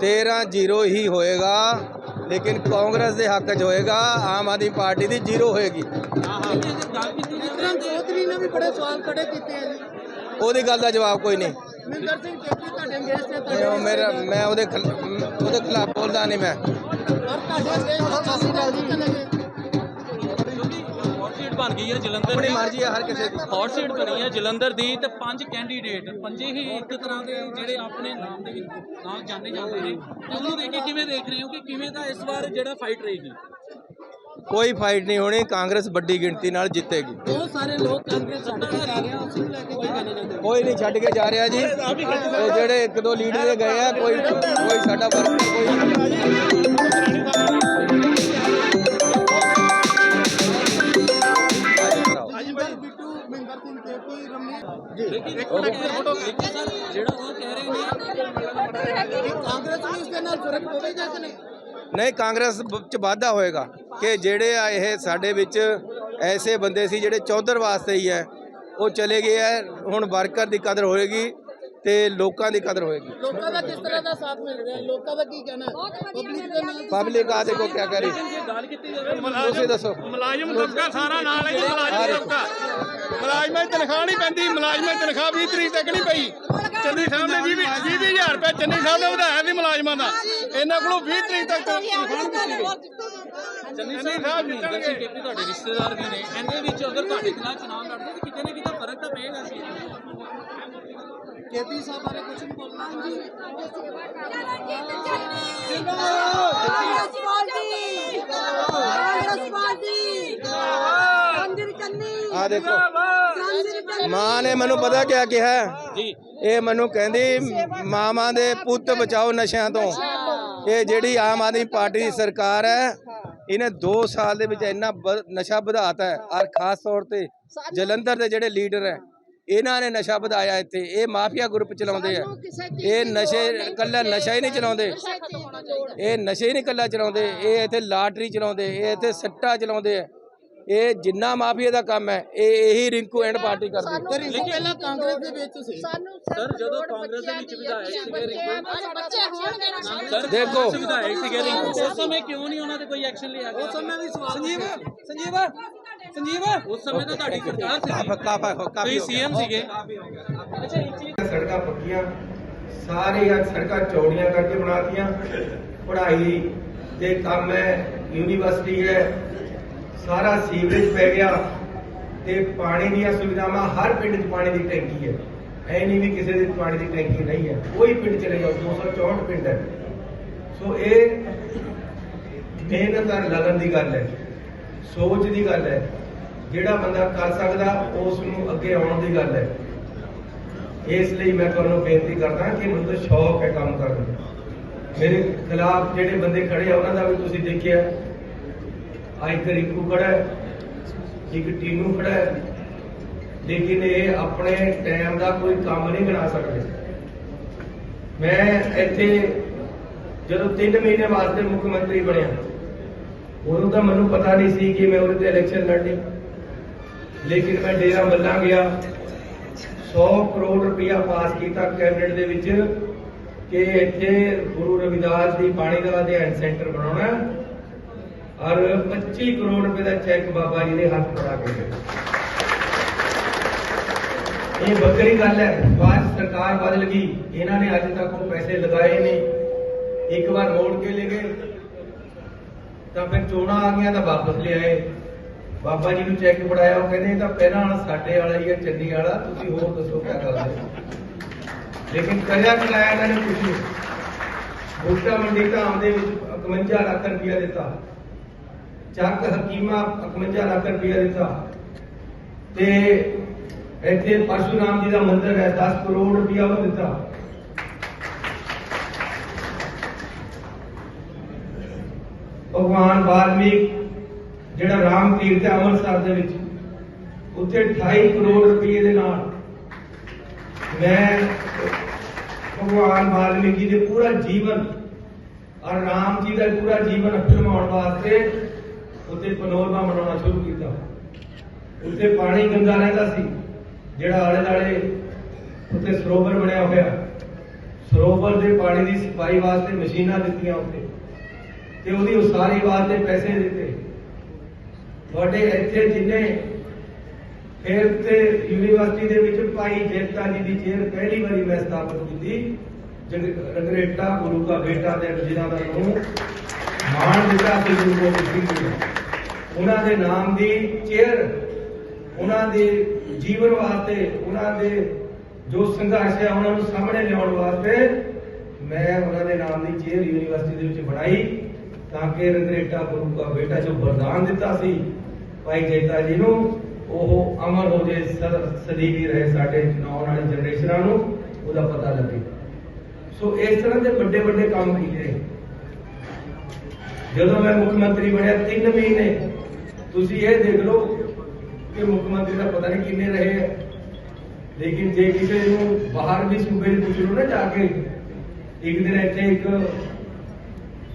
13-0 ਹੀ ਹੋਏਗਾ ਲੇਕਿਨ ਕਾਂਗਰਸ ਦੇ ਹੱਕ 'ਚ ਹੋਏਗਾ ਆਮ ਆਦਮੀ ਪਾਰਟੀ ਦੀ ਜ਼ੀਰੋ ਹੋਏਗੀ। ਵਿਕਰਮ ਚੌਧਰੀ ਨੇ ਵੀ ਬੜੇ ਸਵਾਲ ਖੜੇ ਕੀਤੇ ਆ ਜੀ। ਉਹਦੀ ਗੱਲ ਦਾ ਜਵਾਬ ਕੋਈ ਨਹੀਂ। ਮਿੰਦਰ ਸਿੰਘ ਚੇਪੀ ਤੁਹਾਡੇ ਅੰਗੇਜ ਤੇ ਤੁਹਾਡੇ ਉਹ ਮੇਰਾ ਮੈਂ ਉਹਦੇ ਖਿਲ- ਉਹਦੇ ਖਿਲਾਫ ਬੋਲਦਾ ਨਹੀਂ ਮੈਂ। ਔਰ ਤੁਹਾਡੇ ਅੰਗੇਜ ਤੇ ਕਾਫੀ ਜਲਦੀ ਚਲੇ ਗਏ। ਹੌਟ ਸੀਟ ਬਣ ਗਈ ਹੈ ਜਲੰਧਰ ਆਪਣੀ ਮਰਜ਼ੀ ਹੈ ਹਰ ਕਿਸੇ ਦੀ। ਹੌਟ ਸੀਟ ਬਣੀ ਹੈ ਜਲੰਧਰ ਦੀ ਤੇ ਪੰਜ ਕੈਂਡੀਡੇਟ ਪੰਜੇ ਹੀ ਇੱਕ ਤਰ੍ਹਾਂ ਦੇ ਜਿਹੜੇ ਆਪਣੇ ਨਾਮ ਦੇ ਵਿੱਚ ਨਾਲ ਜਾਣੇ ਜਾਂਦੇ ਨੇ। ਤੇ ਉਹਨੂੰ ਦੇਖ ਕੇ ਕਿਵੇਂ ਦੇਖ ਰਹੇ ਹੋ ਕਿ ਕਿਵੇਂ ਦਾ ਇਸ ਵਾਰ ਜਿਹੜਾ ਫਾਈਟ ਰਹੇਗੀ ਕੋਈ ਫਾਈਟ ਨਹੀਂ ਹੋਣੀ ਕਾਂਗਰਸ ਵੱਡੀ ਗਿਣਤੀ ਨਾਲ ਜਿੱਤੇਗੀ। ਬਹੁਤ ਸਾਰੇ ਲੋਕ ਕਾਂਗਰਸ ਛੱਡ ਕੇ ਜਾ ਰਹੇ ਆ ਉਸ ਨੂੰ ਲੈ ਕੇ? ਕੋਈ ਨਹੀਂ ਛੱਡ ਕੇ ਜਾ ਰਿਹਾ ਜੀ। ਉਹ ਜਿਹੜੇ ਇੱਕ ਦੋ ਲੀਡਰ ਗਏ ਆ ਕੋਈ ਕੋਈ ਸਾਡਾ ਫ਼ਰਕ ਨਹੀਂ ਕੋਈ ਫ਼ਰਕ ਪਵੇਗਾ ਕਿ ਨਹੀਂ ਨਹੀਂ ਕਾਂਗਰਸ ਚ ਵਾਧਾ ਹੋਏਗਾ ਕਿ ਜਿਹੜੇ ਆ ਇਹ ਸਾਡੇ ਵਿੱਚ ਐਸੇ ਬੰਦੇ ਸੀ ਜਿਹੜੇ ਚੌਧਰ ਵਾਸਤੇ ਹੀ ਹੈ। ਉਹ ਚਲੇ ਗਏ ਹੈ ਹੁਣ ਵਰਕਰ ਦੀ ਕਦਰ ਹੋਏਗੀ ਤੇ ਲੋਕਾਂ ਦੀ ਕਦਰ ਹੋਏਗੀ। ਲੋਕਾਂ ਦਾ ਕਿਸ ਤਰ੍ਹਾਂ ਦਾ ਸਾਥ ਮਿਲ ਰਿਹਾ? ਲੋਕਾਂ ਦਾ ਕੀ ਕਹਿਣਾ? ਹੈ ਪਬਲਿਕ ਦੇ ਨਾਲ ਪਬਲਿਕ ਆ ਦੇਖੋ ਕੀ ਕਰੀ। ਜੇ ਗੱਲ ਕੀਤੀ ਜਾਵੇ। ਤੁਸੀਂ ਦੱਸੋ। ਮੁਲਾਜ਼ਮ ਤਬਕਾ ਸਾਰਾ ਨਾਲ ਹੈ ਜੀ ਮੁਲਾਜ਼ਮ ਤਬਕਾ ਮੁਲਾਜ਼ਮਾਂ ਦੀ ਤਨਖਾਹ ਨਹੀਂ ਪੈਂਦੀ ਮੁਲਾਜ਼ਮਾਂ ਦੀ ਤਨਖਾਹ 20 ਤਰੀਕ ਤੱਕ ਨਹੀਂ ਪਈ। ਚੰਨੀ ਸਾਹਿਬ ਨੇ 20 20 ਹਜ਼ਾਰ ਰੁਪਏ ਚੰਨੀ ਸਾਹਿਬ ਨੇ ਵਧਾਇਆ ਸੀ ਮੁਲਾਜ਼ਮਾਂ ਦਾ। ਇਹਨਾਂ ਕੋਲੋਂ 20 ਤਰੀਕ ਤੱਕ ਤਨਖਾਹ ਨਹੀਂ ਦਿੱਤੀ ਚੰਨੀ ਸਾਹਿਬ ਜਿੱਤਣਗੇ। ਕੇਪੀ ਤੁਹਾਡੇ ਰਿਸ਼ਤੇਦਾਰ ਵੀ ਨੇ। ਇਹਦੇ ਵਿੱਚ ਅਗਰ ਤੁਹਾਡੇ ਖਿਲਾਫ ਚੁਣਾਵ ਲੜਦੇ ਤਾਂ ਕਿਤੇ ਨਾ ਕਿਤੇ ਫ਼ਰਕ ਤਾਂ ਪਏਗਾ ਸੀ ਕੇਪੀ ਸਾਹਿਬ ਬਾਰੇ ਕੁਝ ਨਹੀਂ ਬੋਲਣਾ। ਕਾਂਗਰਸ ਪਾਰਟੀ! ਕਾਂਗਰਸ ਪਾਰਟੀ! ਚੰਦਰ ਚੰਨੀ ਆ ਦੇਖੋ। ਮਾਂ ਨੇ ਮੈਨੂੰ ਪਤਾ ਕਿਆ ਕਿਹਾ? ਜੀ। ਇਹ ਮੈਨੂੰ ਕਹਿੰਦੀ ਮਾਵਾਂ ਦੇ ਪੁੱਤ ਬਚਾਓ ਨਸ਼ਿਆਂ ਤੋਂ। ਇਹ ਜਿਹੜੀ ਆਮ ਆਦਮੀ ਪਾਰਟੀ ਦੀ ਸਰਕਾਰ ਹੈ ਇਹਨੇ 2 ਸਾਲ ਦੇ ਵਿੱਚ ਇੰਨਾ ਨਸ਼ਾ ਵਧਾਤਾ ਹੈ। ਔਰ ਖਾਸ ਤੌਰ ਤੇ ਜਲੰਧਰ ਦੇ ਜਿਹੜੇ ਲੀਡਰ ਹੈ ਇਹਨਾਂ ਨੇ ਨਸ਼ਾ ਵਧਾਇਆ ਇੱਥੇ। ਇਹ ਮਾਫੀਆ ਗਰੁੱਪ ਚਲਾਉਂਦੇ ਆ। ਇਹ ਨਸ਼ੇ ਕੱਲਾ ਨਸ਼ਾ ਹੀ ਨਹੀਂ ਚਲਾਉਂਦੇ। ਇਹ ਨਸ਼ੇ ਹੀ ਨਹੀਂ ਕੱਲਾ ਚਲਾਉਂਦੇ। ਇਹ ਇੱਥੇ ਲਾਟਰੀ ਚਲਾਉਂਦੇ। ਇਹ ਇੱਥੇ ਸੱਟਾ ਚਲਾਉਂਦੇ ਆ। ਇਹ ਜਿੰਨਾ ਮਾਫੀਆ ਦਾ ਕੰਮ ਹੈ ਇਹ ਇਹੀ ਰਿੰਕੂ ਐਂਡ ਪਾਰਟੀ ਕਰਦੇ। ਪਰ ਇਸ ਤੋਂ ਪਹਿਲਾਂ ਕਾਂਗਰਸ ਦੇ ਵਿੱਚ ਸੀ। ਸਰ ਜਦੋਂ ਕਾਂਗਰਸ ਦੇ ਵਿੱਚ ਵਿਧਾਇਕ ਸੀਗੇ ਰਿੰਕੂ। ਬੱਚੇ ਹੋਣਗੇ ਸਰ ਦੇਖੋ। ਵਿਧਾਇਕ ਸੀਗੇ ਰਿੰਕੂ। ਉਸ ਸਮੇਂ ਕਿਉਂ ਨਹੀਂ ਉਹਨਾਂ ਤੇ ਕੋਈ ਐਕਸ਼ਨ ਲਿਆ ਗਿਆ? ਉਸ ਸਮੇਂ ਵੀ ਸਵਾਲ ਸੰਜੀਵ ਸੰਜੀਵ ਸੰਜੀਵ। ਉਸ ਸਮੇਂ ਤਾਂ ਤੁਹਾਡੀ ਸਰਕਾਰ ਸੀਗੀ। ਕਾਫਾ ਤੁਸੀਂ ਕਾਫੀ ਸੀਐਮ ਸੀਗੇ। ਅੱਛਾ ਇੱਕ ਚੀਜ਼ ਸੜਕਾਂ ਪੱਕੀਆਂ ਸਾਰੀਆਂ ਸੜਕਾਂ ਚੌੜੀਆਂ ਕਰਕੇ ਬਣਾਤੀਆਂ ਪੜ੍ਹਾਈ ਦੇ ਕੰਮ ਹੈ ਯੂਨੀਵਰਸਿਟੀ ਹੈ ਸਾਰਾ ਸੀਵਰੇਜ ਪੈ ਗਿਆ ਤੇ ਪਾਣੀ ਦੀਆਂ ਸੁਵਿਧਾਵਾਂ ਹਰ ਪਿੰਡ 'ਚ ਪਾਣੀ ਦੀ ਟੈਂਕੀ ਹੈ। ਐ ਨਹੀਂ ਵੀ ਕਿਸੇ ਦੇ ਪਾਣੀ ਦੀ ਟੈਂਕੀ ਨਹੀਂ ਹੈ, ਕੋਈ ਪਿੰਡ ਚਲੇ ਜਾਓ 264 ਪਿੰਡ ਹੈ। ਸੋ ਇਹ ਮਿਹਨਤ ਔਰ ਲਗਨ ਦੀ ਗੱਲ ਹੈ, ਸੋਚ ਦੀ ਗੱਲ ਹੈ, ਜਿਹੜਾ ਬੰਦਾ ਕਰ ਸਕਦਾ ਉਸ ਨੂੰ ਅੱਗੇ ਆਉਣ ਦੀ ਗੱਲ ਹੈ। ਇਸ ਲਈ ਮੈਂ ਤੁਹਾਨੂੰ ਬੇਨਤੀ ਕਰਦਾ ਕਿ ਮੈਨੂੰ ਤਾਂ ਸ਼ੌਕ ਹੈ ਕੰਮ ਕਰਨ ਦਾ। ਮੇਰੇ ਖਿਲਾਫ ਜਿਹੜੇ ਬੰਦੇ ਖੜੇ ਆ, ਉਹਨਾਂ ਦਾ ਵੀ ਤੁਸੀਂ ਦੇਖਿਆ। ਆ ਇੱਕ ਰਿੰਕੂ ਖੜਾ ਹੈ, ਇੱਕ ਟੀਨੂ ਖੜਾ ਹੈ। ਲੇਕਿਨ ਇਹ ਆਪਣੇ ਟਾਈਮ ਦਾ ਕੋਈ ਕੰਮ ਨਹੀਂ ਬਣਾ ਸਕਦੇ। ਮੈਂ ਇੱਥੇ ਜਦੋਂ 3 ਮਹੀਨੇ ਵਾਸਤੇ ਮੁੱਖ ਮੰਤਰੀ ਬਣਿਆ, ਉਦੋਂ ਤਾਂ ਮੈਨੂੰ ਪਤਾ ਨਹੀਂ ਸੀ ਕਿ ਮੈਂ ਉਹਦੇ ਤੇ ਇਲੈਕਸ਼ਨ ਲੜਨੀ। ਲੇਕਿਨ ਮੈਂ ਡੇਰਾ ਮੱਲਾ ਗਿਆ 100 ਕਰੋੜ ਰੁਪਇਆ ਪਾਸ ਕੀਤਾ ਕੈਬਨਿਟ ਦੇ ਵਿੱਚ ਕਿ ਇੱਥੇ ਗੁਰੂ ਰਵਿਦਾਸ ਦੀ ਬਾਣੀ ਦਾ ਅਧਿਐਨ ਸੈਂਟਰ ਬਣਾਉਣਾ ਔਰ 25 ਕਰੋੜ ਰੁਪਏ ਦਾ ਚੈੱਕ ਬਾਬਾ ਜੀ ਦੇ ਹੱਥ ਫੜਾ ਕੇ ਗਏ। ਇਹ ਵੱਖਰੀ ਗੱਲ ਹੈ। ਬਾਅਦ ਸਰਕਾਰ ਬਦਲ ਗਈ। ਇਹਨਾਂ ਨੇ ਅੱਜ ਤੱਕ ਉਹ ਪੈਸੇ ਲਗਾਏ ਨਹੀਂ। ਇੱਕ ਵਾਰ ਮੋੜ ਕੇ ਲੈ ਗਏ। ਤਾਂ ਫਿਰ ਚੋਣਾਂ ਆ ਗਈਆਂ ਤਾਂ ਵਾਪਸ ਲਿਆਏ ਬਾਬਾ ਜੀ ਨੂੰ ਚੈੱਕ ਫੜਾਇਆ। ਉਹ ਕਹਿੰਦੇ, ਇਹ ਤਾਂ ਪਹਿਲਾਂ ਵਾਲਾ, ਸਾਡੇ ਵਾਲਾ ਹੀ ਹੈ ਚੰਨੀ ਵਾਲਾ। ਤੁਸੀਂ ਹੋਰ ਦੱਸੋ ਕੀ ਕਰਦੇ ਹੋ। ਲੇਕਿਨ ਕਰਿਆ ਕਰਾਇਆ ਇਹਨਾਂ ਨੇ ਕੁਝ ਨਹੀਂ। ਬੂਟਾ ਮੰਡੀ ਧਾਮ ਦੇ ਵਿੱਚ 51 ਲੱਖ ਰੁਪਇਆ ਦਿੱਤਾ। ਚੱਕ ਹਕੀਮਾ 51 ਲੱਖ ਰੁਪਇਆ ਦਿੱਤਾ। ਤੇ ਇੱਥੇ ਪਰਸ਼ੂਰਾਮ ਜੀ ਦਾ ਮੰਦਿਰ ਹੈ 10 ਕਰੋੜ ਰੁਪਇਆ ਉਹ ਦਿੱਤਾ। ਭਗਵਾਨ ਵਾਲਮੀਕ ਜਿਹੜਾ ਰਾਮ ਤੀਰਥ ਹੈ ਅੰਮ੍ਰਿਤਸਰ ਦੇ ਵਿੱਚ, ਉੱਥੇ 28 ਕਰੋੜ ਰੁਪਏ ਦੇ ਨਾਲ ਮੈਂ ਭਗਵਾਨ ਵਾਲਮੀਕ ਜੀ ਦੇ ਪੂਰਾ ਜੀਵਨ ਔਰ ਰਾਮ ਜੀ ਦਾ ਪੂਰਾ ਜੀਵਨ ਫਿਲਮਾਉਣ ਵਾਸਤੇ ਉੱਥੇ ਪਨੋਰਮਾ ਮਨਾਉਣਾ ਸ਼ੁਰੂ ਕੀਤਾ। ਉੱਥੇ ਪਾਣੀ ਗੰਦਾ ਰਹਿੰਦਾ ਸੀ, ਜਿਹੜਾ ਆਲੇ ਦਾਲੇ ਉੱਥੇ ਸਰੋਵਰ ਬਣਿਆ ਹੋਇਆ। ਸਰੋਵਰ ਦੇ ਪਾਣੀ ਦੀ ਸਫ਼ਾਈ ਵਾਸਤੇ ਮਸ਼ੀਨਾਂ ਦਿੱਤੀਆਂ ਉੱਥੇ ਤੇ ਉਹਦੀ ਉਸਾਰੀ ਵਾਸਤੇ ਪੈਸੇ ਦਿੱਤੇ। ਤੁਹਾਡੇ ਇੱਥੇ ਜਿੰਨੇ ਫਿਰ ਤੇ ਯੂਨੀਵਰਸਿਟੀ ਦੇ ਵਿੱਚ ਭਾਈ ਜੇਤਾ ਜੀ ਦੀ ਚੇਅਰ ਪਹਿਲੀ ਵਾਰੀ ਮੈਂ ਸਥਾਪਿਤ ਕੀਤੀ, ਜਗ- ਰੰਗਰੇਟਾ ਗੁਰੂ ਦਾ ਬੇਟਾ ਦੇ ਜਿਨ੍ਹਾਂ ਦਾ ਨੂੰ ਮਾਣ ਦਿੱਤਾ ਸੀ ਗੁਰੂ ਗੋਬਿੰਦ ਸਿੰਘ ਜੀ ਉਹਨਾਂ ਦੇ ਨਾਮ ਦੀ ਚੇਅਰ ਉਹਨਾਂ ਦੇ ਜੀਵਨ ਵਾਸਤੇ, ਉਹਨਾਂ ਦੇ ਜੋ ਸੰਘਰਸ਼ ਹੈ ਉਹਨਾਂ ਨੂੰ ਸਾਹਮਣੇ ਲਿਆਉਣ ਵਾਸਤੇ ਮੈਂ ਉਹਨਾਂ ਦੇ ਨਾਮ ਦੀ ਚੇਅਰ ਯੂਨੀਵਰਸਿਟੀ ਦੇ ਵਿੱਚ ਬਣਾਈ ਤਾਂ ਕਿ ਰੰਗਰੇਟਾ ਗੁਰੂ ਦਾ ਬੇਟਾ ਜੋ ਵਰਦਾਨ ਦਿੱਤਾ ਸੀ ਭਾਈ ਜੇਤਾ ਜੀ ਨੂੰ, ਉਹ ਅਮਰ ਹੋ ਜੇ ਸਦ- ਸਦੀਵੀ ਰਹੇ ਸਾਡੇ ਆਉਣ ਵਾਲੀ ਜਨਰੇਸ਼ਨਾਂ ਨੂੰ, ਉਹਦਾ ਪਤਾ ਲੱਗੇ। ਸੋ ਇਸ ਤਰ੍ਹਾਂ ਦੇ ਵੱਡੇ ਵੱਡੇ ਕੰਮ ਕੀਤੇ। ਜਦੋਂ ਮੈਂ ਮੁੱਖ ਮੰਤਰੀ ਬਣਿਆ 3 ਮਹੀਨੇ। ਤੁਸੀਂ ਇਹ ਦੇਖ ਲਓ ਕਿ ਮੁੱਖ ਮੰਤਰੀ ਦਾ ਪਤਾ ਨਹੀਂ ਕਿੰਨੇ ਰਹੇ ਹੈ ਲੇਕਿਨ ਜੇ ਕਿਸੇ ਨੂੰ ਬਾਹਰ ਵੀ ਸੂਬੇ ਦੇ ਪੁੱਛ ਲਓ ਨਾ ਜਾ ਕੇ, ਇੱਕ ਦਿਨ ਇੱਥੇ ਇੱਕ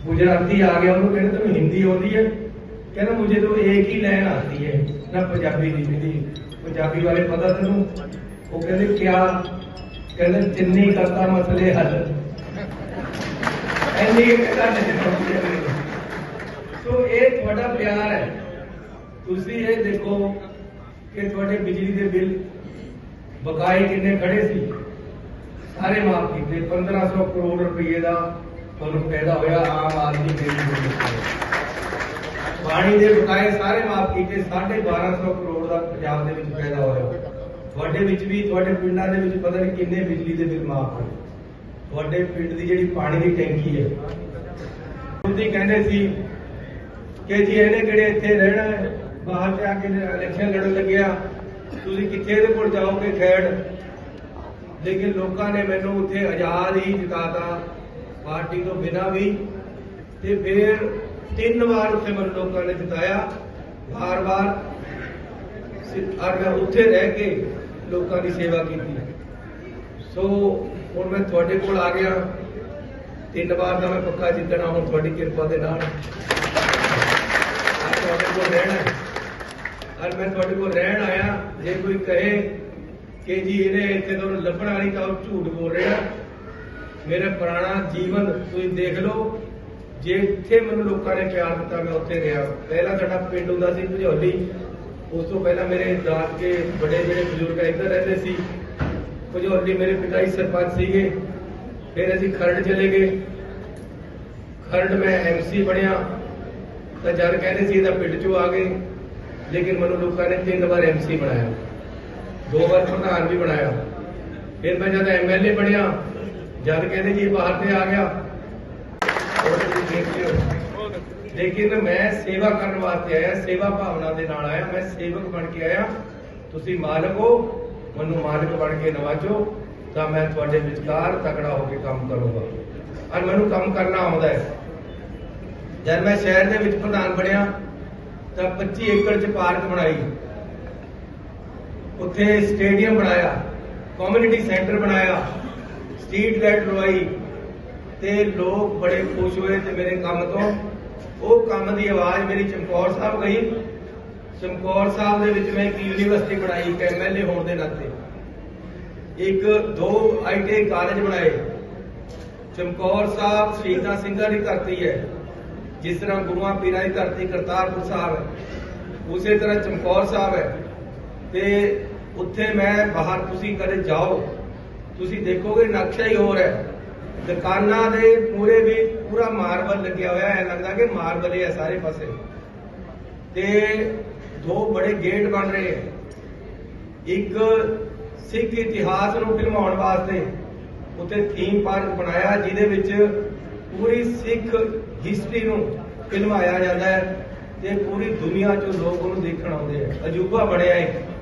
ਗੁਜਰਾਤੀ ਆ ਗਿਆ, ਉਹਨੂੰ ਕਹਿੰਦੇ ਤੈਨੂੰ ਹਿੰਦੀ ਆਉਂਦੀ ਹੈ ਕਹਿੰਦਾ ਮੁਝੇ ਤਾਂ ਇੱਕ ਹੀ ਲਾਈਨ ਆਤੀ ਹੈ, ਨਾ ਪੰਜਾਬੀ ਦੀ ਹਿੰਦੀ ਪੰਜਾਬੀ ਵਾਲੇ ਪਤਾ ਤੈਨੂੰ, ਉਹ ਕਹਿੰਦੇ ਕਿਆ? ਕਹਿੰਦੇ ਚਿੰਨੀ ਕਰਤਾ ਮਸਲੇ ਹੱਲ। ਐਨੀ ਕਹਿੰਦਾ ਨਹੀਂ ਸੋ ਤੁਹਾਡਾ ਪਿਆਰ ਹੈ। ਤੁਸੀਂ ਇਹ ਦੇਖੋ ਕਿ ਤੁਹਾਡੇ ਬਿਜਲੀ ਦੇ ਬਿੱਲ ਬਕਾਏ ਕਿੰਨੇ ਖੜੇ ਸੀ? ਸਾਰੇ ਮਾਫ ਕੀਤੇ। 1500 ਕਰੋੜ ਰੁਪਏ ਦਾ ਤੁਹਾਨੂੰ ਪੈਦਾ ਹੋਇਆ ਆਮ ਆਦਮੀ ਬਿੱਲ ਪਾਣੀ ਦੇ ਬਕਾਏ ਸਾਰੇ ਮਾਫ ਕੀਤੇ। 1250 ਕਰੋੜ ਦਾ ਪੰਜਾਬ ਦੇ ਵਿੱਚ ਪੈਦਾ ਹੋਇਆ। ਤੁਹਾਡੇ ਵਿੱਚ ਵੀ, ਤੁਹਾਡੇ ਪਿੰਡਾਂ ਦੇ ਵਿੱਚ ਪਤਾ ਨਹੀਂ ਕਿੰਨੇ ਬਿਜਲੀ ਦੇ ਬਿੱਲ ਮਾਫ ਹੋਏ। ਤੁਹਾਡੇ ਪਿੰਡ ਦੀ ਜਿਹੜੀ ਪਾਣੀ ਦੀ ਟੈਂਕੀ ਹੈ, ਉਹਦੀ ਕਹਿੰਦੇ ਸੀ ਕਿ ਜੀ ਇਹਨੇ ਕਿਹੜੇ ਇੱਥੇ ਰਹਿਣਾ ਹੈ? ਬਾਹਰ ਜਾ ਕੇ ਇਲੈਕਸ਼ਨ ਲੜਨ ਲੱਗਿਆ। ਤੁਸੀਂ ਕਿੱਥੇ ਇਹਦੇ ਕੋਲ ਜਾਓਗੇ ਖੈੜ ਲੇਕਿਨ ਲੋਕਾਂ ਨੇ ਮੈਨੂੰ ਉੱਥੇ ਆਜ਼ਾਦ ਹੀ ਜਿਤਾਤਾ ਪਾਰਟੀ ਤੋਂ ਬਿਨਾਂ ਵੀ। ਤੇ ਫਿਰ ਤਿੰਨ ਵਾਰ ਉੱਥੇ ਮੈਨੂੰ ਲੋਕਾਂ ਨੇ ਜਿਤਾਇਆ। ਵਾਰ-ਵਾਰ ਔਰ ਮੈਂ ਉੱਥੇ ਰਹਿ ਕੇ ਲੋਕਾਂ ਦੀ ਸੇਵਾ ਕੀਤੀ। ਸੋ ਹੁਣ ਮੈਂ ਤੁਹਾਡੇ ਕੋਲ ਆ ਗਿਆ। ਤਿੰਨ ਵਾਰ ਦਾ ਮੈਂ ਪੱਕਾ ਜਿੱਤਣਾ, ਹੁਣ ਤੁਹਾਡੀ ਕਿਰਪਾ ਦੇ ਨਾਲ। ਰਹਿਣਾ ਔਰ ਮੈਂ ਤੁਹਾਡੇ ਕੋਲ ਰਹਿਣ ਆਇਆ, ਜੇ ਕੋਈ ਕਹੇ ਕਿ ਜੀ ਇਹਨੇ ਇੱਥੇ ਤੁਹਾਨੂੰ ਲੱਭਣਾ ਨਹੀਂ ਤਾਂ ਉਹ ਝੂਠ ਬੋਲ ਰਿਹਾ ਮੇਰਾ ਪੁਰਾਣਾ ਜੀਵਨ ਤੁਸੀਂ ਦੇਖ ਲਓ, ਜੇ ਇੱਥੇ ਮੈਨੂੰ ਲੋਕਾਂ ਨੇ ਪਿਆਰ ਦਿੱਤਾ, ਮੈਂ ਉੱਥੇ ਰਿਹਾ। ਪਹਿਲਾਂ ਸਾਡਾ ਪਿੰਡ ਹੁੰਦਾ ਸੀ ਭਜੌਲੀ, ਉਸ ਤੋਂ ਪਹਿਲਾਂ ਮੇਰੇ ਦਾਦਕੇ ਬੜੇ ਜਿਹੜੇ ਬਜ਼ੁਰਗ ਇੱਧਰ ਰਹਿੰਦੇ ਸੀ, ਭਜੌਲੀ ਮੇਰੇ ਪਿਤਾ ਜੀ ਸਰਪੰਚ ਸੀਗੇ। ਫਿਰ ਅਸੀਂ ਖਰੜ ਚਲੇ ਗਏ। ਖਰੜ ਮੈਂ ਐਮਸੀ ਬਣਿਆ। ਤਾਂ ਜਦ ਕਹਿੰਦੇ ਸੀ ਇਹਦਾ ਪਿੰਡ ਚੋਂ ਆ ਗਏ, ਲੇਕਿਨ ਮੈਨੂੰ ਲੋਕਾਂ ਨੇ ਤਿੰਨ ਵਾਰ ਐਮਸੀ ਬਣਾਇਆ। ਦੋ ਵਾਰ ਪ੍ਰਧਾਨ ਵੀ ਬਣਾਇਆ। ਫਿਰ ਮੈਂ ਜਦ ਐਮਐਲਏ ਬਣਿਆ, ਜਦ ਕਹਿੰਦੇ ਜੀ ਬਾਹਰ ਤੇ ਆ ਗਿਆ। ਲੇਕਿਨ ਮੈਂ ਸੇਵਾ ਕਰਨ ਵਾਸਤੇ ਆਇਆ, ਸੇਵਾ ਭਾਵਨਾ ਦੇ ਨਾਲ ਆਇਆ, ਮੈਂ ਸੇਵਕ ਬਣ ਕੇ ਆਇਆ। ਤੁਸੀਂ ਮਾਲਕ ਹੋ, ਮੈਨੂੰ ਮਾਲਕ ਬਣ ਕੇ ਨਵਾਜੋ, ਤਾਂ ਮੈਂ ਤੁਹਾਡੇ ਵਿਚਕਾਰ ਤਕੜਾ ਹੋ ਕੇ ਕੰਮ ਕਰੂੰਗਾ। ਔਰ ਮੈਨੂੰ ਕੰਮ ਕਰਨਾ ਆਉਂਦਾ ਹੈ। ਜਦ ਮੈਂ ਸ਼ਹਿਰ ਦੇ ਵਿੱਚ ਪ੍ਰਧਾਨ ਬਣਿਆ, ਤਾਂ 25 ਏਕੜ 'ਚ ਪਾਰਕ ਬਣਾਈ। ਉੱਥੇ ਸਟੇਡੀਅਮ ਬਣਾਇਆ ਕਮਿਊਨਿਟੀ ਸੈਂਟਰ ਬਣਾਇਆ ਸਟਰੀਟ ਲਾਈਟ ਲਵਾਈ, ਤੇ ਲੋਕ ਬੜੇ ਖੁਸ਼ ਹੋਏ ਤੇ ਮੇਰੇ ਕੰਮ ਤੋਂ। ਉਹ ਕੰਮ ਦੀ ਆਵਾਜ਼ ਮੇਰੀ ਚਮਕੌਰ ਸਾਹਿਬ ਗਈ ਚਮਕੌਰ ਸਾਹਿਬ ਦੇ ਵਿੱਚ ਮੈਂ ਇੱਕ ਯੂਨੀਵਰਸਿਟੀ ਬਣਾਈ, ਇੱਕ ਐਮਐਲਏ ਹੋਣ ਦੇ ਨਾਤੇ। ਇੱਕ ਦੋ ਆਈਟੀ ਕਾਲਜ ਬਣਾਏ। ਚਮਕੌਰ ਸਾਹਿਬ ਸ਼ਹੀਦਾਂ ਸਿੰਘਾਂ ਦੀ ਧਰਤੀ ਹੈ। ਜਿਸ ਤਰ੍ਹਾਂ ਗੁਰੂਆਂ ਪੀਰਾਂ ਦੀ ਧਰਤੀ ਕਰਤਾਰਪੁਰ ਸਾਹਿਬ ਹੈ, ਉਸੇ ਤਰ੍ਹਾਂ ਚਮਕੌਰ ਸਾਹਿਬ ਹੈ। ਤੇ ਉੱਥੇ ਮੈਂ ਬਾਹਰ ਤੁਸੀਂ ਕਦੇ ਜਾਓ, ਤੁਸੀਂ ਦੇਖੋਗੇ ਨਕਸ਼ਾ ਹੀ ਹੋਰ ਹੈ। ਦੁਕਾਨਾਂ ਦੇ ਪੂਰੇ ਵੀ ਪੂਰਾ ਮਾਰਬਲ ਲੱਗਿਆ ਹੋਇਆ ਹੈ, ਲੱਗਦਾ ਕਿ ਮਾਰਬਲ ਹੀ ਹੈ ਸਾਰੇ ਪਾਸੇ। ਤੇ ਦੋ ਬੜੇ ਗੇਟ ਬਣ ਰਹੇ ਹੈ। ਇੱਕ ਸਿੱਖ ਇਤਿਹਾਸ ਨੂੰ ਫਿਲਮਾਉਣ ਵਾਸਤੇ ਉੱਥੇ ਥੀਮ ਪਾਰਕ ਬਣਾਇਆ, ਜਿਹਦੇ ਵਿੱਚ ਪੂਰੀ ਸਿੱਖ ਹਿਸਟਰੀ ਨੂੰ ਫਿਲਮਾਇਆ ਜਾਂਦਾ ਹੈ ਤੇ ਪੂਰੀ ਦੁਨੀਆ 'ਚੋਂ ਲੋਕ ਉਹਨੂੰ ਦੇਖਣ ਆਉਂਦੇ ਆ। ਅਜੂਬਾ ਬਣਿਆ ਇੱਕ।